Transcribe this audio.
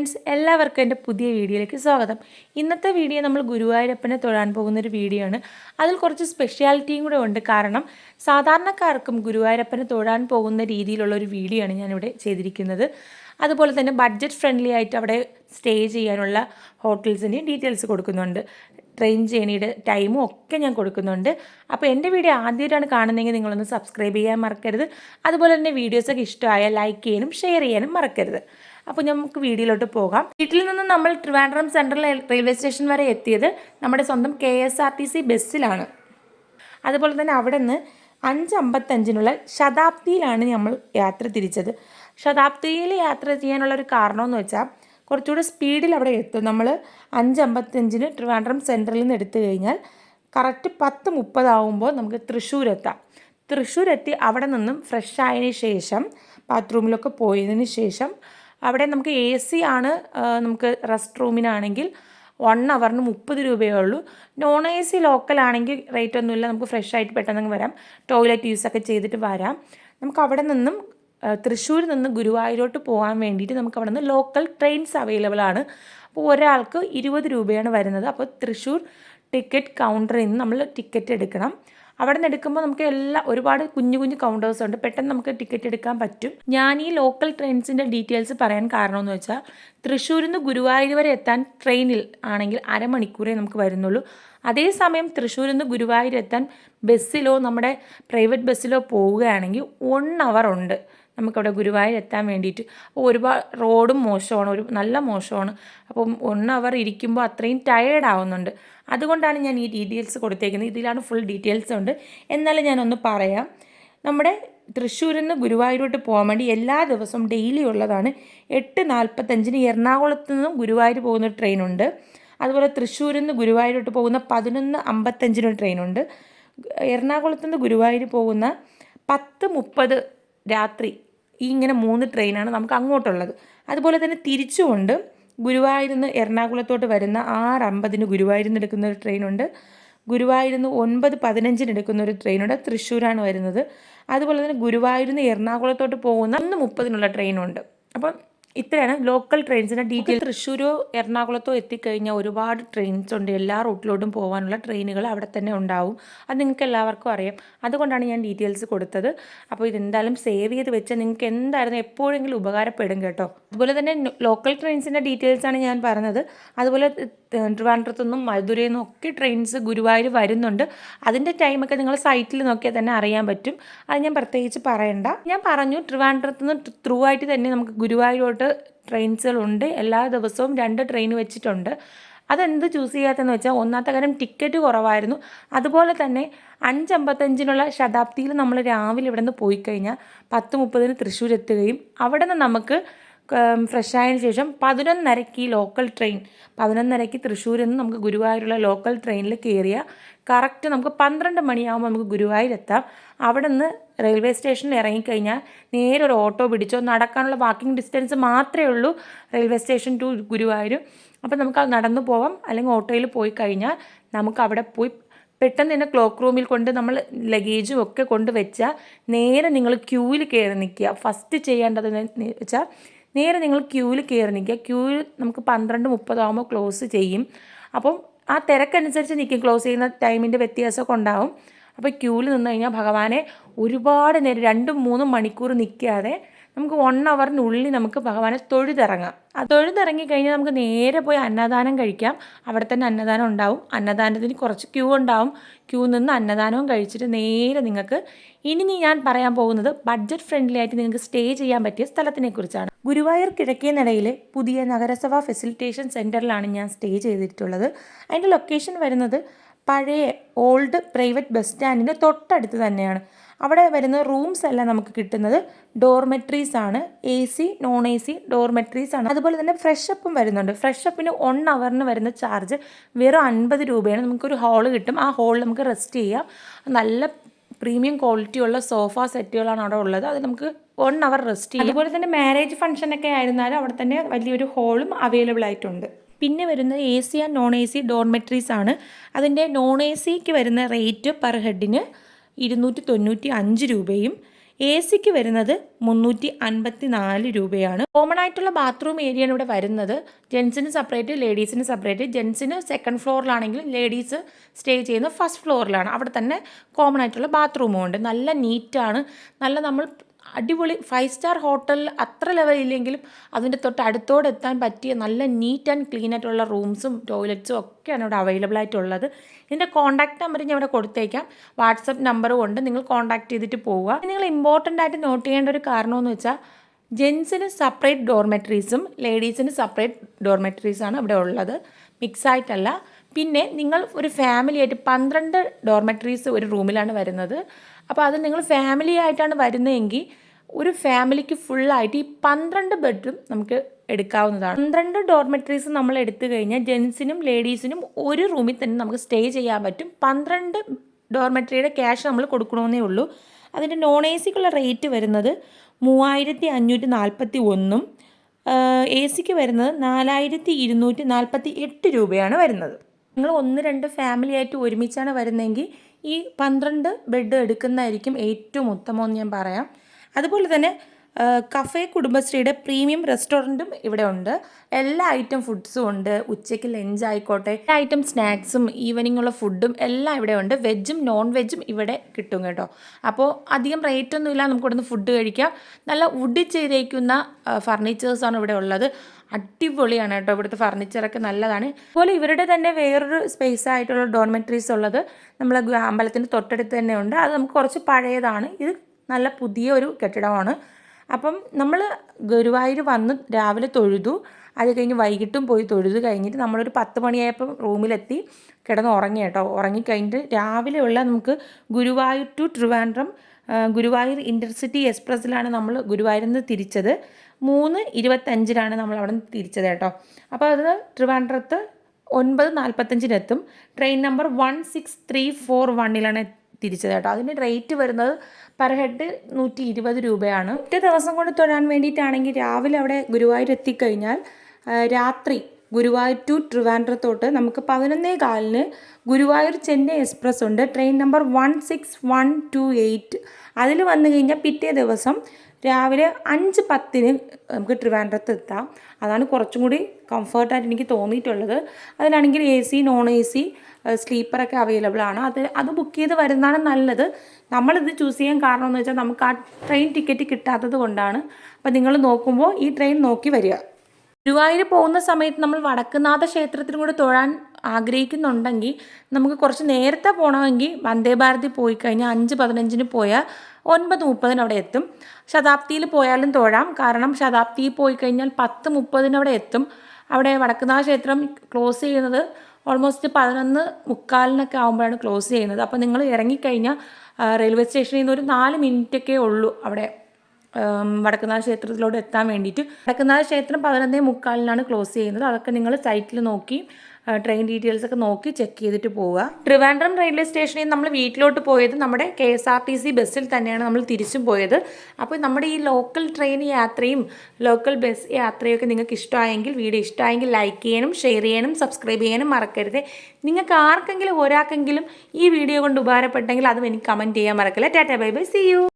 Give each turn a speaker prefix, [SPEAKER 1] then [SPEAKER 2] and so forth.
[SPEAKER 1] Friends എല്ലാവർക്കും എന്റെ പുതിയ വീഡിയോയിലേക്ക് സ്വാഗതം. ഇന്നത്തെ വീഡിയോ നമ്മൾ ഗുരുവായൂരപ്പനെ തൊഴാൻ പോകുന്നൊരു വീഡിയോ ആണ്. അതിൽ കുറച്ച് സ്പെഷ്യാലിറ്റിയും കൂടെ ഉണ്ട്. കാരണം സാധാരണക്കാർക്കും ഗുരുവായൂരപ്പനെ തൊഴാൻ പോകുന്ന രീതിയിലുള്ള ഒരു വീഡിയോ ആണ് ഞാനിവിടെ ചെയ്തിരിക്കുന്നത്. അതുപോലെ തന്നെ ബഡ്ജറ്റ് ഫ്രണ്ട്ലി ആയിട്ട് അവിടെ സ്റ്റേ ചെയ്യാനുള്ള ഹോട്ടൽസിന്റെയും ഡീറ്റെയിൽസ് കൊടുക്കുന്നുണ്ട്. ട്രെയിൻ ജേണിയുടെ ടൈമും ഒക്കെ ഞാൻ കൊടുക്കുന്നുണ്ട്. അപ്പോൾ എന്റെ വീഡിയോ ആദ്യമായിട്ടാണ് കാണുന്നതെങ്കിൽ നിങ്ങളൊന്ന് സബ്സ്ക്രൈബ് ചെയ്യാൻ മറക്കരുത്. അതുപോലെ തന്നെ വീഡിയോസൊക്കെ ഇഷ്ടമായാൽ ലൈക്ക് ചെയ്യാനും ഷെയർ ചെയ്യാനും മറക്കരുത്. അപ്പോൾ നമുക്ക് വീഡിയോയിലോട്ട് പോകാം. വീട്ടിൽ നിന്ന് നമ്മൾ ട്രിവാൻഡ്രം സെൻട്രൽ റെയിൽവേ സ്റ്റേഷൻ വരെ എത്തിയത് നമ്മുടെ സ്വന്തം K S R T C ബസ്സിലാണ്. അതുപോലെ തന്നെ അവിടെ നിന്ന് അഞ്ച് അമ്പത്തഞ്ചിനുള്ള ശതാബ്ദിയിലാണ് നമ്മൾ യാത്ര തിരിച്ചത്. ശതാബ്ദിയിൽ യാത്ര ചെയ്യാനുള്ള ഒരു കാരണമെന്ന് വെച്ചാൽ കുറച്ചുകൂടെ സ്പീഡിൽ അവിടെ എത്തും. നമ്മൾ അഞ്ച് അമ്പത്തഞ്ചിന് ട്രിവാൻഡ്രം സെൻട്രലിൽ നിന്ന് എടുത്തു കഴിഞ്ഞാൽ കറക്റ്റ് പത്ത് മുപ്പതാവുമ്പോൾ നമുക്ക് തൃശ്ശൂർ എത്താം. തൃശ്ശൂരെത്തി അവിടെ നിന്നും ഫ്രഷ് ആയതിന് ശേഷം ബാത്റൂമിലൊക്കെ പോയതിന് ശേഷം അവിടെ നമുക്ക് എ സി ആണ് നമുക്ക് റെസ്റ്റ് റൂമിനാണെങ്കിൽ വൺ അവറിന് മുപ്പത് രൂപയേ ഉള്ളൂ. നോൺ എ സി ലോക്കലാണെങ്കിൽ റേറ്റ് ഒന്നുമില്ല നമുക്ക് ഫ്രഷ് ആയിട്ട് പെട്ടെന്ന് വരാം. ടോയ്ലറ്റ് യൂസൊക്കെ ചെയ്തിട്ട് വരാം. നമുക്ക് അവിടെ നിന്നും തൃശ്ശൂരിൽ നിന്ന് ഗുരുവായൂരോട്ട് പോകാൻ വേണ്ടിയിട്ട് നമുക്ക് അവിടെ നിന്ന് ലോക്കൽ ട്രെയിൻസ് അവൈലബിൾ ആണ്. അപ്പോൾ ഒരാൾക്ക് ഇരുപത് രൂപയാണ് വരുന്നത്. അപ്പോൾ തൃശ്ശൂർ ടിക്കറ്റ് കൗണ്ടറിൽ നിന്ന് നമ്മൾ ടിക്കറ്റ് എടുക്കണം. അവിടെ നിന്ന് എടുക്കുമ്പോൾ നമുക്ക് എല്ലാ ഒരുപാട് കുഞ്ഞു കുഞ്ഞു കൗണ്ടേഴ്സ് ഉണ്ട്. പെട്ടെന്ന് നമുക്ക് ടിക്കറ്റ് എടുക്കാൻ പറ്റും. ഞാൻ ഈ ലോക്കൽ ട്രെയിൻസിന്റെ ഡീറ്റെയിൽസ് പറയാൻ കാരണമെന്ന് വെച്ചാൽ തൃശ്ശൂരിൽ നിന്ന് ഗുരുവായൂർ വരെ എത്താൻ ട്രെയിനിൽ ആണെങ്കിൽ അരമണിക്കൂറേ നമുക്ക് വരുന്നുള്ളൂ. അതേസമയം തൃശ്ശൂരിൽ നിന്ന് ഗുരുവായൂർ എത്താൻ ബസ്സിലോ നമ്മുടെ പ്രൈവറ്റ് ബസ്സിലോ പോവുകയാണെങ്കിൽ വൺ അവർ ഉണ്ട്. നമുക്കവിടെ ഗുരുവായൂർ എത്താൻ വേണ്ടിയിട്ട്. അപ്പോൾ ഒരുപാട് റോഡും മോശമാണ് ഒരു നല്ല മോശമാണ്. അപ്പം വൺ അവർ ഇരിക്കുമ്പോൾ അത്രയും ടയേർഡ് ആവുന്നുണ്ട്. അതുകൊണ്ടാണ് ഞാൻ ഈ ഡീറ്റെയിൽസ് കൊടുത്തേക്കുന്നത്. ഇതിലാണ് ഫുൾ ഡീറ്റെയിൽസ് ഉണ്ട്. എന്നാലും ഞാനൊന്ന് പറയാം. നമ്മുടെ തൃശ്ശൂരിൽ നിന്ന് ഗുരുവായൂരോട്ട് പോകാൻ വേണ്ടി എല്ലാ ദിവസവും ഡെയിലി ഉള്ളതാണ് എട്ട് നാൽപ്പത്തഞ്ചിന് എറണാകുളത്ത് നിന്നും ഗുരുവായൂർ പോകുന്ന ട്രെയിൻ ട്രെയിനുണ്ട് അതുപോലെ തൃശ്ശൂരിൽ നിന്ന് ഗുരുവായൂരോട്ട് പോകുന്ന പതിനൊന്ന് അമ്പത്തഞ്ചിനൊരു ട്രെയിനുണ്ട് എറണാകുളത്ത് നിന്ന് ഗുരുവായൂർ പോകുന്ന പത്ത് മുപ്പത് രാത്രി ഈ ഇങ്ങനെ മൂന്ന് ട്രെയിനാണ് നമുക്ക് അങ്ങോട്ടുള്ളത്. അതുപോലെ തന്നെ തിരിച്ചുകൊണ്ട് ഗുരുവായൂരിന്ന് എറണാകുളത്തോട്ട് വരുന്ന ആറ് അമ്പതിന് ഗുരുവായൂരിൽ നിന്ന് എടുക്കുന്ന ഒരു ട്രെയിനുണ്ട്. ഗുരുവായൂരിൽ നിന്ന് ഒൻപത് പതിനഞ്ചിന് എടുക്കുന്ന ഒരു ട്രെയിനുണ്ട്. തൃശ്ശൂരാണ് വരുന്നത്. അതുപോലെ തന്നെ ഗുരുവായൂരിൽ നിന്ന് എറണാകുളത്തോട്ട് പോകുന്ന ഒന്ന് മുപ്പതിനുള്ള ട്രെയിനുണ്ട്. അപ്പം ഇത്രയാണ് ലോക്കൽ ട്രെയിൻസിന്റെ ഡീറ്റെയിൽ തൃശ്ശൂരോ എറണാകുളത്തോ എത്തിക്കഴിഞ്ഞാൽ ഒരുപാട് ട്രെയിൻസ് ഉണ്ട്. എല്ലാ റൂട്ടിലോട്ടും പോകാനുള്ള ട്രെയിനുകൾ അവിടെ തന്നെ ഉണ്ടാവും. അത് നിങ്ങൾക്ക് എല്ലാവർക്കും അറിയാം. അതുകൊണ്ടാണ് ഞാൻ ഡീറ്റെയിൽസ് കൊടുത്തത്. അപ്പോൾ ഇതെന്തായാലും സേവ് ചെയ്ത് വെച്ചാൽ നിങ്ങൾക്ക് എന്തായിരുന്നു എപ്പോഴെങ്കിലും ഉപകാരപ്പെടും കേട്ടോ. അതുപോലെ തന്നെ ലോക്കൽ ട്രെയിൻസിന്റെ ഡീറ്റെയിൽസാണ് ഞാൻ പറഞ്ഞത്. അതുപോലെ ട്രിവാൻഡ്രത്തു നിന്നും മധുരയിൽ നിന്നും ഒക്കെ ട്രെയിൻസ് ഗുരുവായൂർ വരുന്നുണ്ട്. അതിന്റെ ടൈമൊക്കെ നിങ്ങൾ സൈറ്റിൽ നോക്കിയാൽ തന്നെ അറിയാൻ പറ്റും. അത് ഞാൻ പ്രത്യേകിച്ച് പറയണ്ട. ഞാൻ പറഞ്ഞു ട്രിവാൻഡ്രത്തു നിന്ന് ത്രൂ ആയിട്ട് തന്നെ നമുക്ക് ഗുരുവായൂരോട്ട് ട്രെയിൻസുകളുണ്ട് എല്ലാ ദിവസവും രണ്ട് ട്രെയിൻ വെച്ചിട്ടുണ്ട്. അതെന്ത് ചൂസ് ചെയ്യാത്തതെന്ന് വെച്ചാൽ ഒന്നാമത്തെ കാര്യം ടിക്കറ്റ് കുറവായിരുന്നു. അതുപോലെ തന്നെ അഞ്ചമ്പത്തഞ്ചിനുള്ള ശതാബ്ദിയിൽ നമ്മൾ രാവിലെ ഇവിടെ നിന്ന് പോയി കഴിഞ്ഞാൽ പത്ത് മുപ്പതിന് തൃശ്ശൂർ എത്തുകയും അവിടെ നിന്ന് നമുക്ക് ഫ്രഷ് ആയതിനു ശേഷം പതിനൊന്നരയ്ക്ക് ലോക്കൽ ട്രെയിൻ പതിനൊന്നരയ്ക്ക് തൃശ്ശൂരിൽ നിന്ന് നമുക്ക് ഗുരുവായൂരുള്ള ലോക്കൽ ട്രെയിനിൽ കയറിയ കറക്റ്റ് നമുക്ക് പന്ത്രണ്ട് മണിയാകുമ്പോൾ നമുക്ക് ഗുരുവായൂർ എത്താം. അവിടെ നിന്ന് റെയിൽവേ സ്റ്റേഷനിൽ ഇറങ്ങിക്കഴിഞ്ഞാൽ നേരെ ഒരു ഓട്ടോ പിടിച്ചോ നടക്കാനുള്ള വാക്കിംഗ് ഡിസ്റ്റൻസ് മാത്രമേ ഉള്ളൂ റെയിൽവേ സ്റ്റേഷൻ ടു ഗുരുവായൂർ. അപ്പോൾ നമുക്ക് നടന്നു പോവാം. അല്ലെങ്കിൽ ഓട്ടോയിൽ പോയി കഴിഞ്ഞാൽ നമുക്ക് അവിടെ പോയി പെട്ടെന്ന് തന്നെ ക്ലോക്ക് റൂമിൽ കൊണ്ട് നമ്മൾ ലഗേജും ഒക്കെ കൊണ്ട് വെച്ചാൽ നേരെ നിങ്ങൾ ക്യൂവിൽ കയറി നിൽക്കുക ഫസ്റ്റ് ചെയ്യേണ്ടതെന്ന് വെച്ചാൽ നേരെ നിങ്ങൾ ക്യൂവിൽ കയറി നിൽക്കുക. ക്യൂവിൽ നമുക്ക് പന്ത്രണ്ട് മുപ്പതാകുമ്പോൾ ക്ലോസ് ചെയ്യും. അപ്പം ആ തിരക്കനുസരിച്ച് നിൽക്കും. ക്ലോസ് ചെയ്യുന്ന ടൈമിന്റെ വ്യത്യാസമൊക്കെ ഉണ്ടാവും. അപ്പോൾ ക്യൂവിൽ നിന്ന് കഴിഞ്ഞാൽ ഭഗവാനെ ഒരുപാട് നേരം രണ്ടും മൂന്നും മണിക്കൂർ നിൽക്കാതെ നമുക്ക് വൺ അവറിനുള്ളിൽ നമുക്ക് ഭഗവാനെ തൊഴുതിറങ്ങാം. ആ തൊഴുതിറങ്ങി കഴിഞ്ഞാൽ നമുക്ക് നേരെ പോയി അന്നദാനം കഴിക്കാം. അവിടെ തന്നെ അന്നദാനം ഉണ്ടാവും. അന്നദാനത്തിന് കുറച്ച് ക്യൂ ഉണ്ടാവും. ക്യൂ നിന്ന് അന്നദാനവും കഴിച്ചിട്ട് നേരെ നിങ്ങൾക്ക് ഇനി ഞാൻ പറയാൻ പോകുന്നത് ബഡ്ജറ്റ് ഫ്രണ്ട്ലി ആയിട്ട് നിങ്ങൾക്ക് സ്റ്റേ ചെയ്യാൻ പറ്റിയ സ്ഥലത്തിനെ കുറിച്ചാണ് ഗുരുവായൂർ കിഴക്കേനടയിലെ പുതിയ നഗരസഭാ ഫെസിലിറ്റേഷൻ സെന്ററിലാണ് ഞാൻ സ്റ്റേ ചെയ്തിട്ടുള്ളത്. അതിന്റെ ലൊക്കേഷൻ വരുന്നത് പഴയ ഓൾഡ് പ്രൈവറ്റ് ബസ് സ്റ്റാൻഡിന്റെ തൊട്ടടുത്ത് തന്നെയാണ്. അവിടെ വരുന്ന റൂംസ് എല്ലാം നമുക്ക് കിട്ടുന്നത് ഡോർമെട്രീസ് ആണ്. A C non A C dormitories ആണ്. അതുപോലെ തന്നെ ഫ്രഷ് അപ്പും വരുന്നുണ്ട്. ഫ്രഷ് അപ്പിന് വൺ അവറിന് വരുന്ന ചാർജ് വെറും അൻപത് രൂപയാണ്. നമുക്കൊരു ഹാൾ കിട്ടും. ആ ഹാളിൽ നമുക്ക് റെസ്റ്റ് ചെയ്യാം. നല്ല പ്രീമിയം ക്വാളിറ്റിയുള്ള സോഫ സെറ്റുകളാണ് അവിടെ ഉള്ളത്. അത് നമുക്ക് വൺ അവർ റെസ്റ്റ് ചെയ്യാം. അതുപോലെ തന്നെ മാരേജ് ഫംഗ്ഷനൊക്കെ ആയിരുന്നാലും അവിടെ തന്നെ വലിയൊരു ഹോളും അവൈലബിൾ ആയിട്ടുണ്ട്. പിന്നെ വരുന്നത് A C and non A C dormitories ആണ്. അതിന്റെ നോൺ എ സിക്ക് വരുന്ന റേറ്റ് പെർ ഹെഡിന് ഇരുന്നൂറ്റി തൊണ്ണൂറ്റി അഞ്ച് രൂപയും എ സിക്ക് വരുന്നത് മുന്നൂറ്റി അൻപത്തി നാല് രൂപയാണ്. കോമൺ ആയിട്ടുള്ള ബാത്റൂം ഏരിയയാണ് ഇവിടെ വരുന്നത്. ജെൻസിന് സെപ്പറേറ്റ് ലേഡീസിന് സെപ്പറേറ്റ് ജെൻസിന് സെക്കൻഡ് ഫ്ലോറിലാണെങ്കിൽ ലേഡീസ് സ്റ്റേ ചെയ്യുന്നത് ഫസ്റ്റ് ഫ്ലോറിലാണ് അവിടെ തന്നെ കോമൺ ആയിട്ടുള്ള ബാത്റൂമും ഉണ്ട്. നല്ല നീറ്റാണ് നല്ല നമ്മൾ അടിപൊളി ഫൈവ് സ്റ്റാർ ഹോട്ടൽ അത്ര ലെവൽ ഇല്ലെങ്കിലും അതിന്റെ തൊട്ട് അടുത്തോടെ എത്താൻ പറ്റിയ നല്ല നീറ്റ് ആൻഡ് ക്ലീൻ ആയിട്ടുള്ള റൂംസും ടോയ്ലറ്റ്സും ഒക്കെയാണ് ഇവിടെ അവൈലബിൾ ആയിട്ടുള്ളത്. ഇതിന്റെ കോൺടാക്ട് നമ്പർ ഞാൻ ഇവിടെ കൊടുത്തേക്കാം. വാട്സപ്പ് നമ്പർ കൊണ്ട് നിങ്ങൾ കോൺടാക്ട് ചെയ്തിട്ട് പോവുക. നിങ്ങൾ ഇമ്പോർട്ടന്റ് ആയിട്ട് നോട്ട് ചെയ്യേണ്ട ഒരു കാരണമെന്ന് വെച്ചാൽ ജെൻസിന് സെപ്പറേറ്റ് ഡോർമെട്രീസും ലേഡീസിന് സെപ്പറേറ്റ് ഡോർമെറ്ററീസാണ് ഇവിടെ ഉള്ളത്. മിക്സ് ആയിട്ടല്ല. പിന്നെ നിങ്ങൾ ഒരു ഫാമിലി ആയിട്ട് പന്ത്രണ്ട് ഡോർമെറ്ററീസ് ഒരു റൂമിലാണ് വരുന്നത്. അപ്പോൾ അത് നിങ്ങൾ ഫാമിലി ആയിട്ടാണ് വരുന്നതെങ്കിൽ ഒരു ഫാമിലിക്ക് ഫുള്ളായിട്ട് ഈ പന്ത്രണ്ട് ബെഡ്റൂം നമുക്ക് എടുക്കാവുന്നതാണ്. പന്ത്രണ്ട് ഡോർമെറ്ററീസ് നമ്മൾ എടുത്തു കഴിഞ്ഞാൽ ജെൻസിനും ലേഡീസിനും ഒരു റൂമിൽ തന്നെ നമുക്ക് സ്റ്റേ ചെയ്യാൻ പറ്റും. പന്ത്രണ്ട് ഡോർമെറ്ററിയുടെ ക്യാഷ് നമ്മൾ കൊടുക്കണമെന്നേ ഉള്ളൂ. അതിന്റെ നോൺ എ സിക്കുള്ള റേറ്റ് വരുന്നത് മൂവായിരത്തി അഞ്ഞൂറ്റി നാൽപ്പത്തി ഒന്നും എ സിക്ക് വരുന്നത് നാലായിരത്തി ഇരുന്നൂറ്റി നാൽപ്പത്തി എട്ട് രൂപയാണ് വരുന്നത്. നിങ്ങൾ ഒന്ന് രണ്ട് ഫാമിലി ആയിട്ട് ഒരുമിച്ചാണ് വരുന്നതെങ്കിൽ ഈ പന്ത്രണ്ട് ബെഡ് എടുക്കുന്നതായിരിക്കും ഏറ്റവും ഉത്തമമെന്ന് ഞാൻ പറയാം. അതുപോലെ തന്നെ കഫേ കുടുംബശ്രീയുടെ പ്രീമിയം റെസ്റ്റോറന്റും ഇവിടെ ഉണ്ട്. എല്ലാ ഐറ്റം ഫുഡ്സും ഉണ്ട്. ഉച്ചയ്ക്ക് ലഞ്ച് ആയിക്കോട്ടെ. എല്ലാ ഐറ്റം സ്നാക്സും ഈവനിങ് ഉള്ള ഫുഡും എല്ലാം ഇവിടെ ഉണ്ട്. വെജും നോൺ വെജും ഇവിടെ കിട്ടും കേട്ടോ. അപ്പോൾ അധികം റേറ്റ് ഒന്നും ഇല്ല നമുക്ക് ഇവിടുന്ന് ഫുഡ് കഴിക്കാം. നല്ല വുഡ് ചെയ്തേക്കുന്ന ഫർണിച്ചേഴ്സാണ് ഇവിടെ ഉള്ളത്. അടിപൊളിയാണ് കേട്ടോ ഇവിടുത്തെ ഫർണിച്ചറൊക്കെ നല്ലതാണ്. അതുപോലെ ഇവരുടെ തന്നെ വേറൊരു സ്പേസ് ആയിട്ടുള്ള ഡോർമെറ്ററീസ് ഉള്ളത് നമ്മളെ അമ്പലത്തിന്റെ തൊട്ടടുത്ത് തന്നെ ഉണ്ട്. അത് നമുക്ക് കുറച്ച് പഴയതാണ്. ഇത് നല്ല പുതിയ ഒരു കെട്ടിടമാണ്. അപ്പം നമ്മൾ ഗുരുവായൂർ വന്ന് രാവിലെ തൊഴുതു. അത് കഴിഞ്ഞ് വൈകിട്ടും പോയി തൊഴുതു കഴിഞ്ഞിട്ട് നമ്മളൊരു പത്ത് മണിയായപ്പം റൂമിലെത്തി കിടന്ന് ഉറങ്ങി കേട്ടോ. ഉറങ്ങിക്കഴിഞ്ഞിട്ട് രാവിലെയുള്ള നമുക്ക് ഗുരുവായൂർ ടു ട്രിവാൻഡ്രം ഗുരുവായൂർ ഇന്റർസിറ്റി എക്സ്പ്രസ്സിലാണ് നമ്മൾ ഗുരുവായൂരിൽ നിന്ന് തിരിച്ചത്. മൂന്ന് ഇരുപത്തഞ്ചിലാണ് നമ്മൾ അവിടെ നിന്ന് തിരിച്ചത് കേട്ടോ. അപ്പോൾ അത് ട്രിവാൻഡ്രത്ത് ഒൻപത് നാൽപ്പത്തഞ്ചിനെത്തും train number one six three four വണ്ണിലാണ് തിരിച്ചത് കേട്ടോ. അതിന്റെ റേറ്റ് വരുന്നത് പെർ ഹെഡ് നൂറ്റി ഇരുപത് രൂപയാണ്. ഒറ്റ ദിവസം കൊണ്ട് തൊഴാൻ വേണ്ടിയിട്ടാണെങ്കിൽ രാവിലെ അവിടെ ഗുരുവായൂർ എത്തിക്കഴിഞ്ഞാൽ രാത്രി ഗുരുവായൂർ ടു ട്രിവാൻഡ്രത്തോട്ട് നമുക്ക് പതിനൊന്നേ കാലിന് ഗുരുവായൂർ ചെന്നൈ എക്സ്പ്രസ് ഉണ്ട്. Train number one six one two eight അതിൽ വന്നു കഴിഞ്ഞാൽ പിറ്റേ ദിവസം രാവിലെ അഞ്ച് പത്തിന് നമുക്ക് ട്രിവാൻഡ്രത്ത് എത്താം. അതാണ് കുറച്ചും കൂടി കംഫർട്ടായിട്ട് എനിക്ക് തോന്നിയിട്ടുള്ളത്. അതിലാണെങ്കിൽ A C non A C സ്ലീപ്പറൊക്കെ available ആണ്. അത് അത് ബുക്ക് ചെയ്ത് വരുന്നതാണ് നല്ലത്. നമ്മളിത് ചൂസ് ചെയ്യാൻ കാരണം എന്ന് വെച്ചാൽ നമുക്ക് ആ ട്രെയിൻ ടിക്കറ്റ് കിട്ടാത്തത് കൊണ്ടാണ്. അപ്പോൾ നിങ്ങൾ നോക്കുമ്പോൾ ഈ ട്രെയിൻ നോക്കി വരിക. ഗുരുവായൂർ പോകുന്ന സമയത്ത് നമ്മൾ വടക്കുന്നാഥ ക്ഷേത്രത്തിനും കൂടെ തൊഴാൻ ആഗ്രഹിക്കുന്നുണ്ടെങ്കിൽ നമുക്ക് കുറച്ച് നേരത്തെ പോകണമെങ്കിൽ വന്ദേ ഭാരതി പോയി കഴിഞ്ഞാൽ അഞ്ച് പതിനഞ്ചിന് പോയാൽ ഒൻപത് മുപ്പതിന് അവിടെ എത്തും. ശതാബ്ദിയിൽ പോയാലും തൊഴാം. കാരണം ശതാബ്ദിയിൽ പോയി കഴിഞ്ഞാൽ പത്ത് മുപ്പതിന് അവിടെ എത്തും. അവിടെ വടക്കുന്നാഥ ക്ഷേത്രം ക്ലോസ് ചെയ്യുന്നത് ഓൾമോസ്റ്റ് പതിനൊന്ന് മുക്കാലിനൊക്കെ ആകുമ്പോഴാണ് ക്ലോസ് ചെയ്യുന്നത്. അപ്പോൾ നിങ്ങൾ ഇറങ്ങിക്കഴിഞ്ഞാൽ റെയിൽവേ സ്റ്റേഷനിൽ നിന്ന് ഒരു നാല് മിനിറ്റൊക്കെ ഉള്ളൂ അവിടെ വടക്കുന്നാഥ ക്ഷേത്രത്തിലോട്ട് എത്താൻ വേണ്ടിയിട്ട്. വടക്കുന്നാഥ ക്ഷേത്രം പതിനൊന്നേ മുക്കാലിനാണ് ക്ലോസ് ചെയ്യുന്നത്. അതൊക്കെ നിങ്ങൾ സൈറ്റിൽ നോക്കി ട്രെയിൻ ഡീറ്റെയിൽസ് ഒക്കെ നോക്കി ചെക്ക് ചെയ്തിട്ട് പോവുക. ട്രിവാൻഡ്രം റെയിൽവേ സ്റ്റേഷനിൽ നമ്മൾ വീട്ടിലോട്ട് പോയത് നമ്മുടെ K S R T C ബസ്സിൽ തന്നെയാണ് നമ്മൾ തിരിച്ചും പോയത്. അപ്പോൾ നമ്മുടെ ഈ ലോക്കൽ ട്രെയിൻ യാത്രയും ലോക്കൽ ബസ് യാത്രയൊക്കെ നിങ്ങൾക്ക് ഇഷ്ടമായെങ്കിൽ വീഡിയോ ഇഷ്ടമായെങ്കിൽ ലൈക്ക് ചെയ്യാനും ഷെയർ ചെയ്യാനും സബ്സ്ക്രൈബ് ചെയ്യാനും മറക്കരുത്. നിങ്ങൾക്ക് ആർക്കെങ്കിലും ഒരാൾക്കെങ്കിലും ഈ വീഡിയോ കൊണ്ട് ഉപകാരപ്പെട്ടെങ്കിൽ അതും എനിക്ക് കമന്റ് ചെയ്യാൻ മറക്കില്ല. Tata bye bye see you